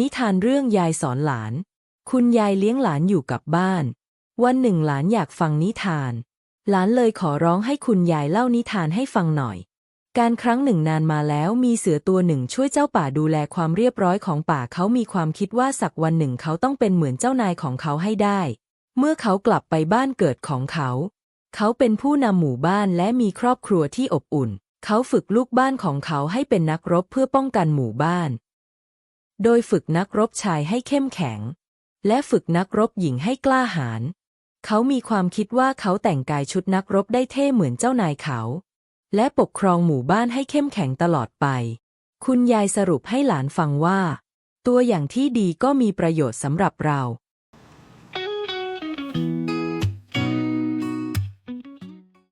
นิทานเรื่องยายสอนหลาน คุณยายเลี้ยงหลานอยู่กับบ้าน วันหนึ่งหลานอยากฟังนิทาน หลานเลยขอร้องให้คุณยายเล่านิทานให้ฟังหน่อย การครั้งหนึ่งนานมาแล้วมีเสือตัวหนึ่งช่วยเจ้าป่าดูแลความเรียบร้อยของป่าเขามีความคิดว่าสักวันหนึ่งเขาต้องเป็นเหมือนเจ้านายของเขาให้ได้ เมื่อเขากลับไปบ้านเกิดของเขา เขาเป็นผู้นำหมู่บ้านและมีครอบครัวที่อบอุ่น เขาฝึกลูกบ้านของเขาให้เป็นนักรบเพื่อป้องกันหมู่บ้าน โดยฝึกนักรบชายให้เข้มแข็ง และฝึกนักรบหญิงให้กล้าหาญ เขามีความคิดว่าเขาแต่งกายชุดนักรบได้เท่เหมือนเจ้านายเขา และปกครองหมู่บ้านให้เข้มแข็งตลอดไป คุณยายสรุปให้หลานฟังว่า ตัวอย่างที่ดีก็มีประโยชน์สำหรับเรา